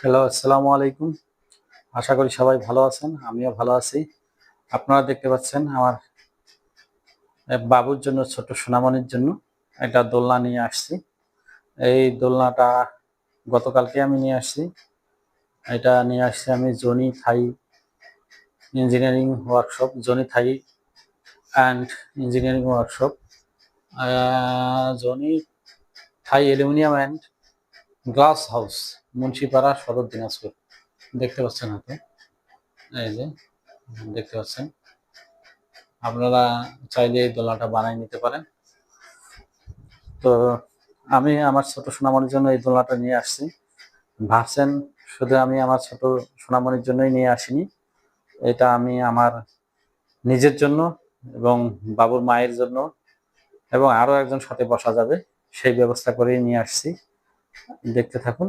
Hello আসসালামু আলাইকুম। আশা করি সবাই ভালো আছেন, আমিও ভালো আছি। আপনারা দেখতে পাচ্ছেন আমার বাবুর জন্য ছোট সোনামণির জন্য একটা দোলনা নিয়ে আসছি। এই দোলনাটা গতকালকে আমি নিয়ে আসছি। এটা নিয়ে আসছি আমি Johnny Thai engineering workshop, Johnny Thai and engineering workshop. Johnny Thai aluminium and glass house. Munshipara Sadar Dinajpur. দেখতে পাচ্ছেন হয়তো এই যে, দেখতে পাচ্ছেন। আপনারা চাইলে এই দোলাটা বানিয়ে নিতে পারেন। তো আমি আমার ছোট সোনামণির জন্য এই দোলনাটা নিয়ে আসছি। ভাবছেন শুধু আমি আমার ছোট সোনামণির জন্যই নিয়ে আসিনি। এটা আমি আমার নিজের জন্য এবং বাবুর মায়ের জন্য এবং আরও একজন সাথে বসা যাবে। সেই ব্যবস্থা করেই নিয়ে আসছি। দেখতে থাকুন।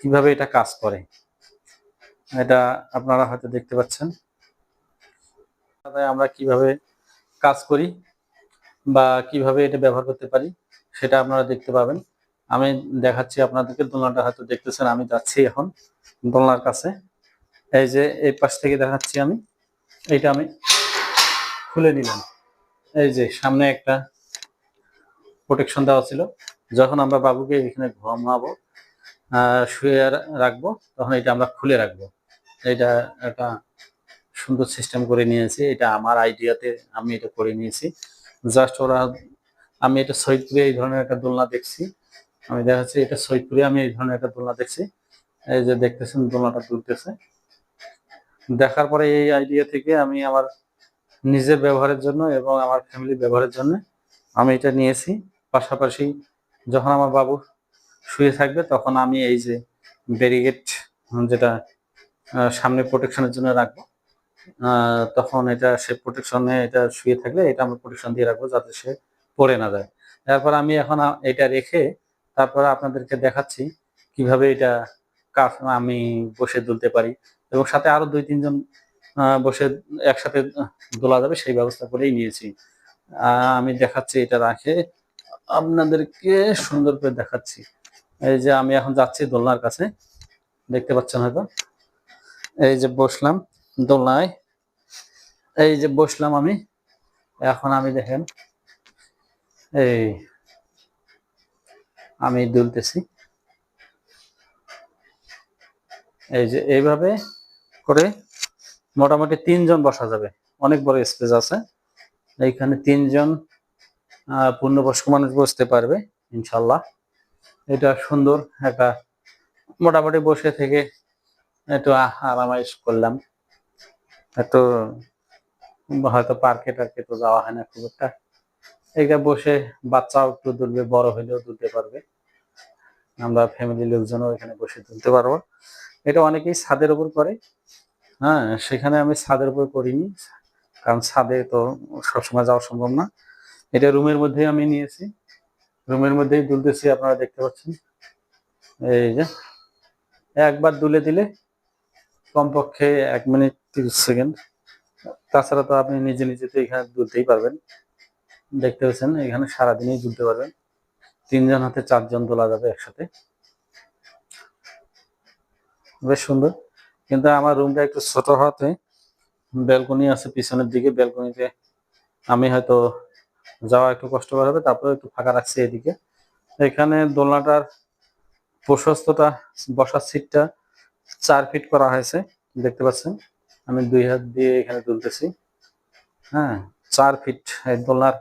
কীভাবে এটা কাজ করে? এটা আপনারা হয়তো দেখতে পাচ্ছেন। আমরা কীভাবে কাজ করি বা কীভাবে এটা ব্যবহার করতে পারি, সেটা আপনারা দেখতে পাবেন। আমি দেখাচ্ছি, আপনাদেরকে দোলনাটা হয়তো দেখতেছেন, আমি যাচ্ছি এখন দোলনার কাছে। এই যে এই পাশ থেকে দেখাচ্ছি আমি, এইটা আমি খুলে নিলাম। এই যে সামনে একটা প্রোটেকশন দেওয়া ছিল। যখন আমরা বাবুকে এখানে ঘুমাবো শুয়ে রাখব, তখন এটা আমরা খুলে রাখব। এটা একটা সুন্দর সিস্টেম করে নিয়েছি, এটা আমার আইডিয়াতে আমি এটা করে নিয়েছি। জাস্ট ওরা, আমি এটা সৈয়দপুরে এই ধরনের একটা দোলনা দেখছি। আমি দেখাচ্ছি, এটা সৈয়দপুরে আমি এই ধরনের একটা দোলনা দেখছি। এই যে দেখতেছেন, দোলনাটা দুলতেছে দেখার পরে এই আইডিয়া থেকে আমি আমার নিজের ব্যবহারের জন্য এবং আমার ফ্যামিলির ব্যবহারের জন্য আমি এটা নিয়েছি। পাশাপাশি যখন আমার বাবু শুয়ে থাকবে, তখন আমি এই যে ব্যারিগেট যেটা সামনে প্রোটেকশনের জন্য রাখব তখন এটা সে প্রোটেকশনে এটা শুয়ে থাকলে এটা আমরা প্রোটেকশন দিয়ে রাখব যাতে সে পড়ে না যায়। তারপর আমি এখন এটা রেখে তারপর আপনাদেরকে দেখাচ্ছি কীভাবে এটা কাজ আমি বসে দুলতে পারি এবং সাথে আরও দুই, তিনজন বসে একসাথে দোলা যাবে, সেই ব্যবস্থা করেই নিয়েছি। আমি দেখাচ্ছি এটা রাখে, আপনাদেরকে সুন্দর করে দেখাচ্ছি। এই যে আমি এখন যাচ্ছি দোলনার কাছে, দেখতে পাচ্ছেন হয়তো। এই যে বসলাম দোলনায়। এই যে বসলাম আমি, এখন আমি দেখেন, এই আমি দুলতেছি। এই যে এইভাবে করে মোটামুটি তিনজন বসা যাবে। অনেক বড় স্পেস আছে। এইখানে তিনজন পূর্ণবয়স্ক মানুষ বসতে পারবে, ইনশাল্লাহ। এটা সুন্দর, একটা মোটামুটি বসে থেকে একটু আরামাইশ করলাম। একটু হয়তো পার্কে টার্কে তো যাওয়া হয় না খুব একটা। এইটা বসে বাচ্চাও একটু দুলবে, বড় হইলেও দুলতে পারবে। আমরা ফ্যামিলির লোকজনও এখানে বসে তুলতে পারব। এটা অনেকেই ছাদের উপর করে। হ্যাঁ সেখানে আমি ছাদের উপর করিনি, কারণ ছাদে তো সবসময় যাওয়া সম্ভব না। এটা রুমের মধ্যেই আমি নিয়েছি। রুমের মধ্যেই দুলতেছি, আপনারা দেখতে পাচ্ছেন। এই যে, একবার দুলে দিলে কমপক্ষে এক মিনিট তিরিশ সেকেন্ড। তাছাড়া তো আপনি নিজে নিজে তো এখানে দুলতেই পারবেন। দেখতে পাচ্ছেন, এখানে সারাদিনই দুলতে পারবেন। তিনজন হাতে চারজন তোলা যাবে একসাথে। বেশ সুন্দর। কিন্তু আমার রুমটা একটু ছোট হওয়াতে ব্যালকনি আছে পিছনের দিকে। ব্যালকনিতে আমি হয়তো যাওয়া একটু কষ্টকর হবে, তারপরে একটু ফাঁকা রাখছি এদিকে। এখানে দোলনাটার প্রশস্তটা, বসার সিটটা চার ফিট করা হয়েছে, দেখতে পাচ্ছেন? আমি দুই হাত দিয়ে এখানে তুলতেছি। হ্যাঁ চার ফিট এই দোলনার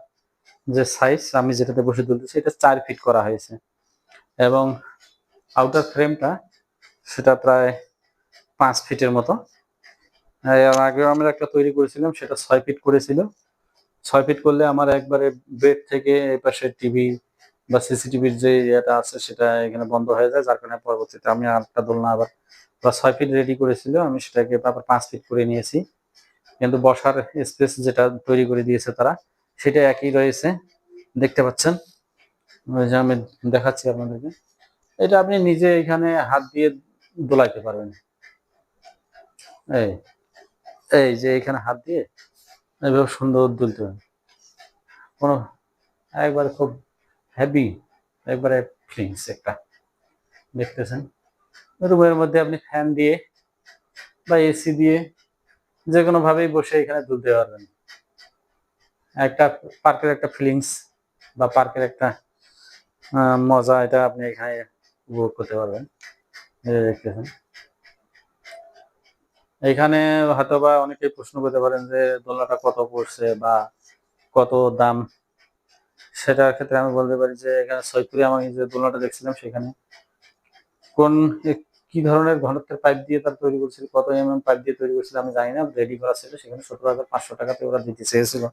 যে সাইজ আমি যেটাতে বসে তুলতেছি, এটা চার ফিট করা হয়েছে। এবং আউটার ফ্রেমটা সেটা প্রায় পাঁচ ফিটের মতো। এর আগেও আমরা একটা তৈরি করেছিলাম, সেটা ছয় ফিট করেছিল। ছয় ফিট করলে আমার একবারে বেড থেকে এই পাশে টিভি বা সিসিটিভির যে ইয়েটা আছে সেটা এখানে বন্ধ হয়ে যায়, যার কারণে পরবর্তীতে আমি আরেকটা দোলনা আবার ওরা ছয় ফিট রেডি করেছিল, আমি সেটাকে আবার পাঁচ ফিট করে নিয়েছি। কিন্তু বসার স্পেস যেটা তৈরি করে দিয়েছে তারা, সেটা একই রয়েছে। দেখতে পাচ্ছেন? ওই যে আমি দেখাচ্ছি আপনাদেরকে। এটা আপনি নিজে এখানে হাত দিয়ে দোলাইতে পারবেন। এই এই যে এখানে হাত দিয়ে এইভাবে সুন্দর দুলতে হবে কোনো, একবারে খুব হেভি একবারে ফিলিংস একটা দেখতেছেন? রুমের মধ্যে আপনি ফ্যান দিয়ে বা এসি দিয়ে যে কোনো ভাবেই বসে এখানে তুলতে পারবেন। একটা পার্কের একটা ফিলিংস বা পার্কের একটা মজা এটা আপনি এখানে উপভোগ করতে পারবেন। দেখতেছেন? এখানে হয়তো বা অনেকেই প্রশ্ন করতে পারেন যে দোলনাটা কত পড়ছে বা কত দাম? সেটার ক্ষেত্রে আমি বলতে পারি যে এখানে সৈপুরে আমি যে দোলনাটা দেখছিলাম সেখানে কোন কি ধরনের ঘনত্বের পাইপ দিয়ে তার তৈরি করছিল, কত এম এম পাইপ দিয়ে তৈরি করছিল আমি জানি না, রেডি করা ছিল, সেখানে সতেরো হাজার পাঁচশো টাকাতে ওরা দিতে চেয়েছিল।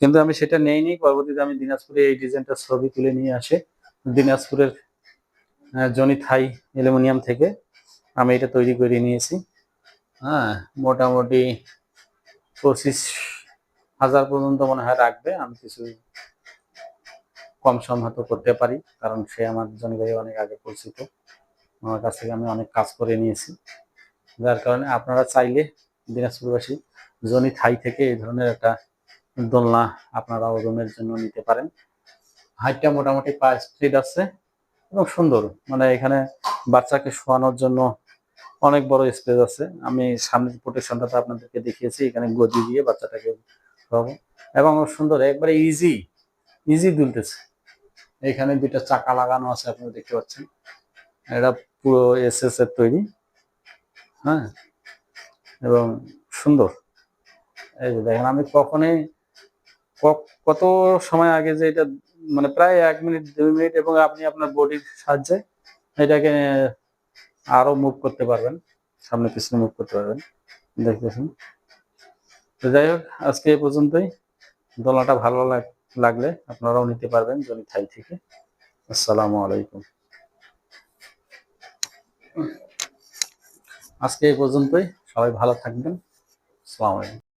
কিন্তু আমি সেটা নেইনি, পরবর্তীতে আমি দিনাজপুরে এই ডিজাইনটার ছবি তুলে নিয়ে আসে। দিনাজপুরের জনি থাই অ্যালুমিনিয়াম থেকে আমি এটা তৈরি করে নিয়েছি। হ্যাঁ মোটামুটি পঁচিশ হাজার পর্যন্ত মনে হয় রাখবে। আমি কিছু কম সম হয়তো করতে পারি, কারণ সে আমার জনি ভাই অনেক আগে পরিচিত। আমার কাছ থেকে আমি অনেক কাজ করে নিয়েছি। যার কারণে আপনারা চাইলে দিনাজপুরবাসী, জনি থাই থেকে এই ধরনের একটা দোলনা আপনারা ওজনের জন্য নিতে পারেন। হাইটটা মোটামুটি পাঁচ ফিট আছে এবং সুন্দর। মানে এখানে বাচ্চাকে শোয়ানোর জন্য অনেক বড় স্পেস আছে। আমি সামনের প্রোটেকশনটাতে আপনাদেরকে দেখিয়েছি, এখানে গদি দিয়ে বাচ্চাটাকে শোয়াবো এবং সুন্দর, একবারে ইজি ইজি দুলতেছে। এখানে দুইটা চাকা লাগানো আছে, আপনারা দেখতে পাচ্ছেন। এটা পুরো এস এস এর তৈরি। হ্যাঁ? এবং সুন্দর। এই যে দেখেন, আমি কখনোই কত সময় আগে যে এটা মানে প্রায় এক মিনিট, দুই মিনিট, এবং আপনি আপনার বডির সাহায্যে এটাকে আরও মুভ করতে পারবেন। সামনে পিছনে মুভ করতে পারবেন। দেখতেছেন তো যাই হোক, আজকে এই পর্যন্তই। দোলনাটা ভালো লাগ- লাগলে আপনারাও নিতে পারবেন জনি থাই থেকে। আসসালামু আলাইকুম। আজকে এই পর্যন্তই। সবাই ভালো থাকবেন। আসসালামু আলাইকুম।